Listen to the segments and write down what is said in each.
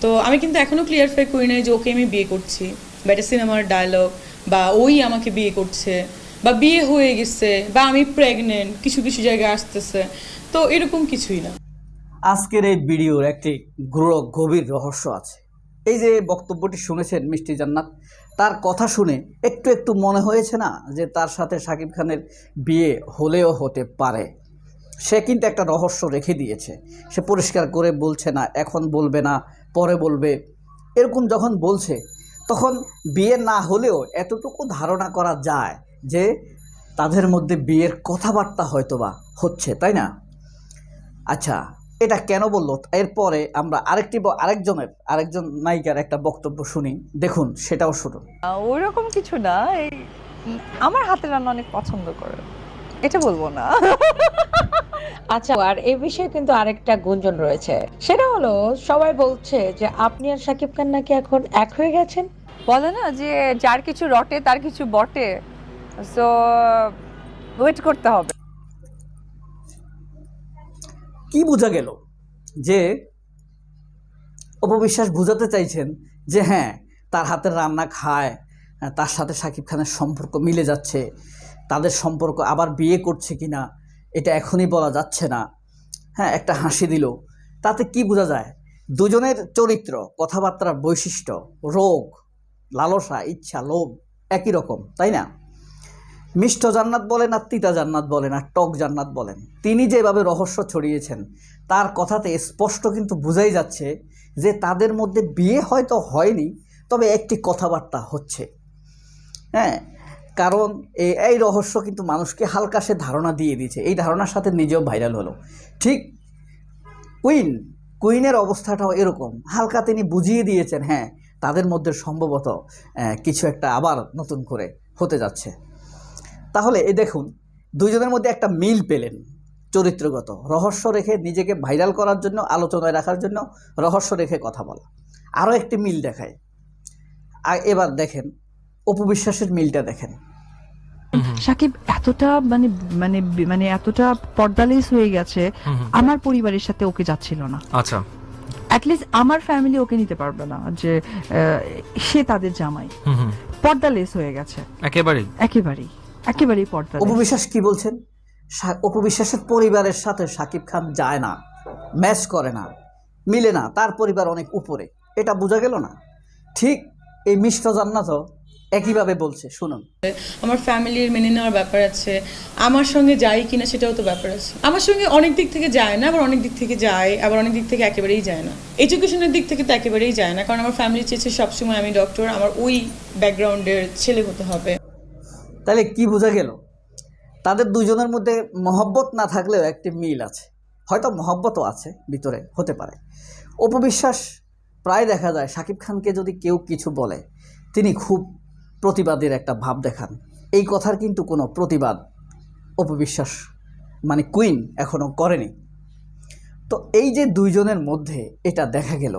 তো আমি কিন্তু এখনও ক্লিয়ারফাই করি নাই যে ওকে আমি বিয়ে করছি। বা এটা সিনেমার ডায়লগ বা ওই আমাকে বিয়ে করছে বা বিয়ে হয়ে গেছে বা আমি প্রেগনেন্ট কিছু কিছু জায়গায় আসতেছে। তো এরকম কিছুই না। আজকের এই ভিডিওর একটি গ্র- গভীর রহস্য আছে। এই যে বক্তব্যটি শুনেছেন মিষ্টি জান্নাত, তার কথা শুনে একটু একটু মনে হয়েছে না যে তার সাথে শাকিব খানের বিয়ে হলেও হতে পারে। সে কিন্তু একটা রহস্য রেখে দিয়েছে। সে পরিষ্কার করে বলছে না, এখন বলবে না পরে বলবে। এরকম যখন বলছে, তখন বিয়ে না হলেও এতটুকু ধারণা করা যায় যে তাদের মধ্যে বিয়ের কথাবার্তা হয়তোবা হচ্ছে, তাই না? আচ্ছা এটা কেন বলল? এরপরে আমরা আরেকটি আরেকজনের, আরেকজন নায়িকার একটা বক্তব্য শুনি। দেখুন, সেটাও শুনুন। ওইরকম কিছু না। এই আমার হাতের রান্না অনেক পছন্দ করে। এটা বলব না। আচ্ছা আর এই বিষয়ে কিন্তু আরেকটা গুঞ্জন রয়েছে। সেটা হলো সবাই বলছে যে আপনি আর শাকিব খান নাকি এখন এক হয়ে গেছেন? বলে না যে যার কিছু রটে তার কিছু বটে। সো ওয়েট করতে হবে। কি বোঝা গেল? যে অপবিশ্বাস বোঝাতে চাইছেন যে হ্যাঁ তার হাতের রান্না খায় তার সাথে শাকিব খানের সম্পর্ক মিলে যাচ্ছে তাদের সম্পর্ক আবার বিয়ে করছে কি না এটা এখনই বলা যাচ্ছে না। হ্যাঁ একটা হাসি দিল। তাতে কি বোঝা যায়? দুজনের চরিত্র, কথাবার্তার বৈশিষ্ট্য, রোগ, লালসা, ইচ্ছা, লোভ একই রকম, তাই না? মিষ্ট জান্নাত বলেন আর তিতা জান্নাত বলেন আর টক জান্নাত বলেন। তিনি যেভাবে রহস্য ছড়িয়েছেন, তার কথাতে স্পষ্ট কিন্তু বোঝাই যাচ্ছে যে তাদের মধ্যে বিয়ে হয়তো হয়নি, তবে একটি কথাবার্তা হচ্ছে। হ্যাঁ কারণ এই রহস্য কিন্তু মানুষকে হালকা সে ধারণা দিয়ে দিয়েছে। এই ধারণার সাথে নিজেও ভাইরাল হলো। ঠিক কুইন কুইনের অবস্থাটাও এরকম। হালকা তিনি বুঝিয়ে দিয়েছেন হ্যাঁ তাদের মধ্যে সম্ভবত কিছু একটা আবার নতুন করে হতে যাচ্ছে। তাহলে এ দেখুন দুজনের মধ্যে একটা মিল পেলেন চরিত্রগত। রহস্য রেখে নিজেকে ভাইরাল করার জন্য, আলোচনায় রাখার জন্য রহস্য রেখে কথা বলা। আরও একটি মিল দেখায়। এবার দেখেন অপবিশ্বাসের মিলটা দেখেন। সাকিব এতটা মানে মানে মানে এতটা পর্দালেস হয়ে গেছে। আমার পরিবারের সাথে ওকে যাচ্ছিল না। আচ্ছা। অ্যাটলিস্ট আমার ফ্যামিলি ওকে নিতে পারবে না যে সে তাদের জামাই। পর্দালেস হয়ে গেছে। একেবারেই? একেবারেই। একেবারেই পর্দালেস। অপবিশ্বাস কি বলছেন? অপবিশ্বাসের পরিবারের সাথে সাকিব খান যায় না ম্যাচ করে না মিলে না তার পরিবার অনেক উপরে। এটা বোঝা গেল না? ঠিক এই মিষ্ট জান্নাতও একইভাবে বলছে শুনুন। আমার ফ্যামিলির মেনে নেওয়ার ব্যাপার আছে। আমার সঙ্গে যায় কিনা সেটাও তো ব্যাপার আছে। আমার সঙ্গে অনেক দিক থেকে যায় না আবার অনেক দিক থেকে যায় আবার অনেক দিক থেকে একেবারেই যায় না। এডুকেশনের দিক থেকে তো একেবারেই যায় না কারণ আমার ফ্যামিলি চেয়েছে সবসময় আমি ডক্টর আমার ওই ব্যাকগ্রাউন্ডের ছেলে হতে হবে। তাহলে কি বোঝা গেল? তাদের দুজনের মধ্যে মহব্বত না থাকলেও একটি মিল আছে। হয়তো মহব্বতও আছে ভিতরে হতে পারে। অপবিশ্বাস প্রায় দেখা যায় শাকিব খানকে যদি কেউ কিছু বলে তিনি খুব প্রতিবাদের একটা ভাব দেখান। এই কথার কিন্তু কোনো প্রতিবাদ, অপবিশ্বাস মানে কুইন এখনও করেনি। তো এই যে দুইজনের মধ্যে এটা দেখা গেল,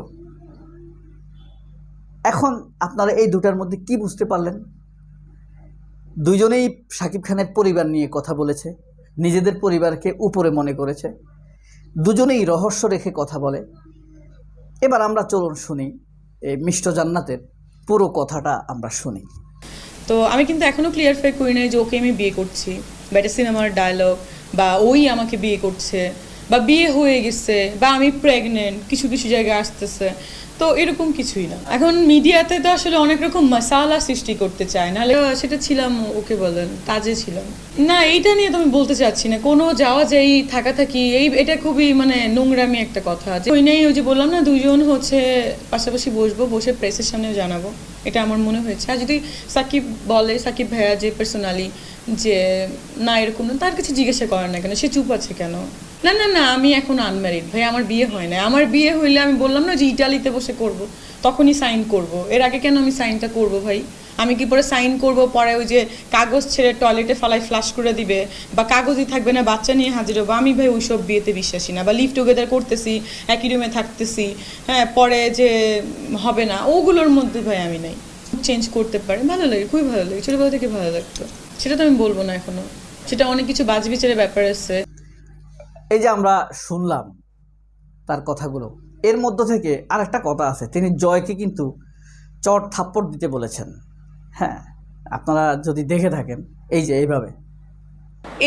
এখন আপনারা এই দুটার মধ্যে কি বুঝতে পারলেন? দুজনেই শাকিব খানের পরিবার নিয়ে কথা বলেছে, নিজেদের পরিবারকে উপরে মনে করেছে, দুজনেই রহস্য রেখে কথা বলে। এবার আমরা চলুন শুনি এই মিষ্ট জান্নাতের পুরো কথাটা আমরা শুনি। তো আমি কিন্তু এখনও ক্লিয়ার ক্লিয়ারফাই করি নাই যে ওকে আমি বিয়ে করছি, বা এটা সিনেমার ডায়লগ বা ওই আমাকে বিয়ে করছে। বা বিয়ে হয়ে গেছে বা আমি প্রেগনেন্ট কিছু কিছু জায়গায় আসতেছে, তো এরকম কিছুই না। এখন মিডিয়াতে তো আসলে অনেক রকম মশালা সৃষ্টি করতে চায় নাহলে সেটা ছিলাম, ওকে বলেন, কাজে ছিলাম। না, এইটা নিয়ে তো আমি বলতে চাচ্ছি না, কোনো যাওয়া যাই, থাকা থাকি, এই, এটা খুবই মানে নোংরামি একটা কথা। যে ওই নেই, ওই যে বললাম না দুজন হচ্ছে পাশাপাশি বসবো, বসে প্রেসের সামনেও জানাব, এটা আমার মনে হয়েছে। আর যদি সাকিব বলে, সাকিব ভাইয়া যে পার্সোনালি যে, না, এরকম না, তার কাছে জিজ্ঞাসা করেন না কেন, সে চুপ আছে কেন? না না না, আমি এখন আনম্যারিড ভাই আমার বিয়ে হয় না আমার বিয়ে হইলে আমি বললাম না যে ইটালিতে বসে করব। তখনই সাইন করব। এর আগে কেন আমি সাইনটা করব ভাই? আমি কি পরে সাইন করব? পরে ওই যে কাগজ ছেড়ে টয়লেটে ফালাই ফ্লাশ করে দিবে? বা কাগজই থাকবে না, বাচ্চা নিয়ে হাজির হব। আমি ভাই ওইসব বিয়েতে বিশ্বাসী না। বা লিভ টুগেদার করতেছি, একই রুমে থাকতেছি। হ্যাঁ পরে যে হবে না, ওগুলোর মধ্যে ভাই আমি নাই। চেঞ্জ করতে পারে। ভালো লাগে, খুবই ভালো লাগে। ছোটোবেলা থেকে ভালো লাগতো। সেটা তো আমি বলব না এখনও। সেটা অনেক কিছু বাজবিচারের ব্যাপার আছে। এই যে আমরা শুনলাম তার কথাগুলো, এর মধ্য থেকে আরেকটা কথা আছে, তিনি জয়কে কিন্তু চট থাপ্পড় দিতে বলেছেন। হ্যাঁ আপনারা যদি দেখে থাকেন, এই যে এইভাবে।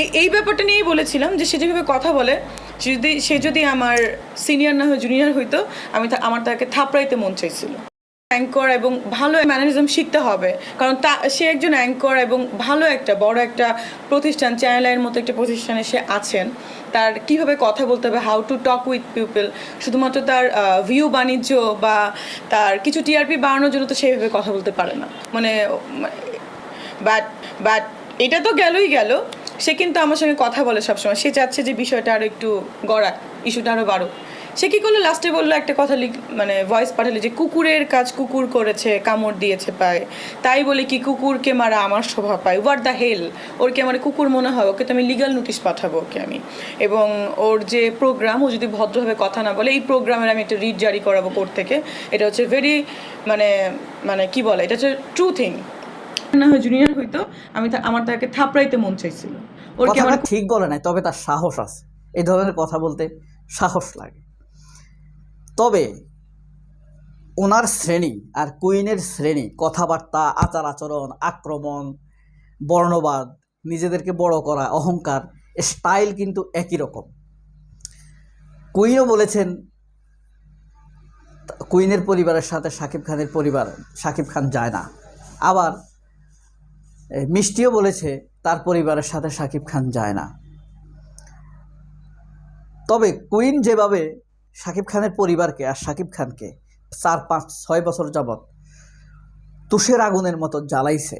এই এই ব্যাপারটা নিয়েই বলেছিলাম যে সে যেভাবে কথা বলে যদি, সে যদি আমার সিনিয়র না হয়ে জুনিয়র হইতো, আমি আমার তাকে থাপড়াইতে মন চাইছিল। অ্যাঙ্কর এবং ভালো ম্যানারিজম শিখতে হবে, কারণ তা, সে একজন অ্যাঙ্কর এবং ভালো একটা, বড় একটা প্রতিষ্ঠান চ্যানেলের মতো একটা প্রতিষ্ঠানে সে আছেন। তার কীভাবে কথা বলতে হবে how to talk with people শুধুমাত্র তার ভিউ বাণিজ্য বা তার কিছু টিআরপি বাড়ানোর জন্য তো সেইভাবে কথা বলতে পারে না। মানে বাট বাট এটা তো গেলই গেল। সে কিন্তু আমার সঙ্গে কথা বলে সবসময়। সে চাচ্ছে যে বিষয়টা আরও একটু গড়াক ইস্যুটা আরও বাড়ুক। সে কি করল? লাস্টে বলল একটা কথা লিখ মানে ভয়েস পাঠালো যে কুকুরের কাজ কুকুর করেছে কামড় দিয়েছে পায়। তাই বলে কি কুকুরকে মারা আমার শোভা পায়? হোয়াট দ্য হেল ওর কি আমার কুকুর মনে হয় ওকে তো আমি লিগাল নোটিশ পাঠাবো ওকে আমি। এবং ওর যে প্রোগ্রাম ও যদি ভদ্রভাবে কথা না বলে এই প্রোগ্রামের আমি একটা রিড জারি করাবো কোর্ট থেকে। এটা হচ্ছে ভেরি মানে মানে কি বলে? এটা হচ্ছে ট্রু থিং না হয় জুনিয়র হইতো আমি আমার তাকে থাপড়াইতে মন চাইছিল। ওর কি আমার ঠিক বলে নাই তবে তার সাহস আছে। এই ধরনের কথা বলতে সাহস লাগে। তবে ওনার শ্রেণি আর কুইনের শ্রেণি, কথাবার্তা আচার আচরণ আক্রমণ, বর্ণবাদ, নিজেদেরকে বড় করা, অহংকার, স্টাইল কিন্তু একই রকম। কুইনও বলেছেন, কুইনের পরিবারের সাথে শাকিব খানের পরিবার, শাকিব খান যায় না। আবার মিষ্টিও বলেছে, তার পরিবারের সাথে শাকিব খান যায় না। তবে কুইন যেভাবে শাকিব খানের পরিবারকে আর শাকিব খানকে চার, পাঁচ, ছয় বছর যাবৎ তুষের আগুনের মতো জ্বালাইছে,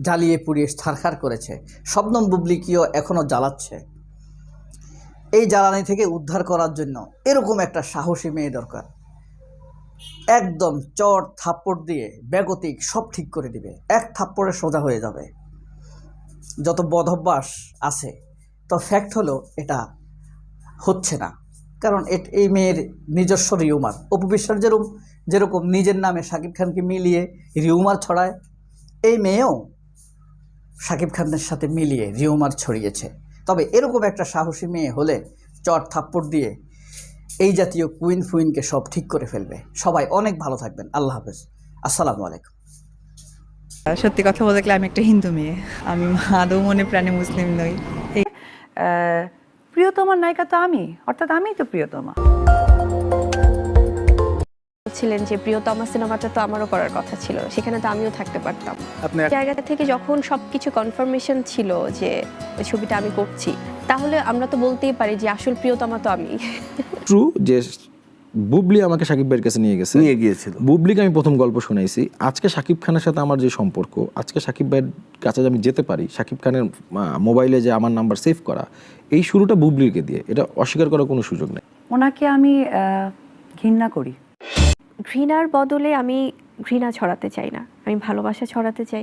জ্বালিয়ে পুড়িয়ে ছারখার করেছে। শবনম বুবলিকিও এখনও জ্বালাচ্ছে। এই জ্বালানি থেকে উদ্ধার করার জন্য এরকম একটা সাহসী মেয়ে দরকার। একদম চট থাপ্পড় দিয়ে ব্যাগতিক সব ঠিক করে দিবে। এক থাপ্পড়ে সোজা হয়ে যাবে। যত বদভ্যাস আছে, তো ফ্যাক্ট হলো এটা হচ্ছে না। কারণ এই মেয়ের নিজস্ব রিউমার। অপু বিশ্বাস যেরকম যেরকম নিজের নামে শাকিব খানকে মিলিয়ে রিউমার ছড়ায়, এই মেয়েও শাকিব খানের সাথে মিলিয়ে রিউমার ছড়িয়েছে। তবে এরকম একটা সাহসী মেয়ে হলে চট থাপ্পড় দিয়ে এই জাতীয় কুইন ফুইনকে সব ঠিক করে ফেলবে। সবাই অনেক ভালো থাকবেন। আল্লাহ হাফেজ। আসসালামু আলাইকুম। সত্যি কথা বলতে গেলে আমি একটা হিন্দু মেয়ে। আমি আদৌ মনে প্রাণে মুসলিম নই। প্রিয়তমার নায়িকা তো আমি অর্থাৎ আমিই তো প্রিয়তমা। ছিলেন যে প্রিয়তমা সিনেমাটা তো আমারও করার কথা ছিল সেখানে তো আমিও থাকতে পারতাম। জায়গাটা জায়গা থেকে যখন সবকিছু কনফার্মেশন ছিল যে ওই ছবিটা আমি করছি তাহলে আমরা তো বলতেই পারি যে আসল প্রিয়তমা তো আমি। ট্রু যে বুবলি আমাকে সাকিব ভাইয়ের কাছে নিয়ে গেছে। নিয়ে গিয়েছিল। বুবলিকে আমি প্রথম গল্প শুনাইছি। আজকে সাকিব খানের সাথে আমার যে সম্পর্ক আজকে সাকিব ভাইয়ের কাছে আমি যেতে পারি সাকিব খানের মোবাইলে যে আমার নাম্বার সেভ করা এই শুরুটা বুবলিকে দিয়ে। এটা অস্বীকার করার কোনো সুযোগ নেই। ওনাকে আমি ঘৃণা করি। ঘৃণার বদলে আমি ঘৃণা ছড়াতে চাই না। আমি ভালোবাসা ছড়াতে চাই।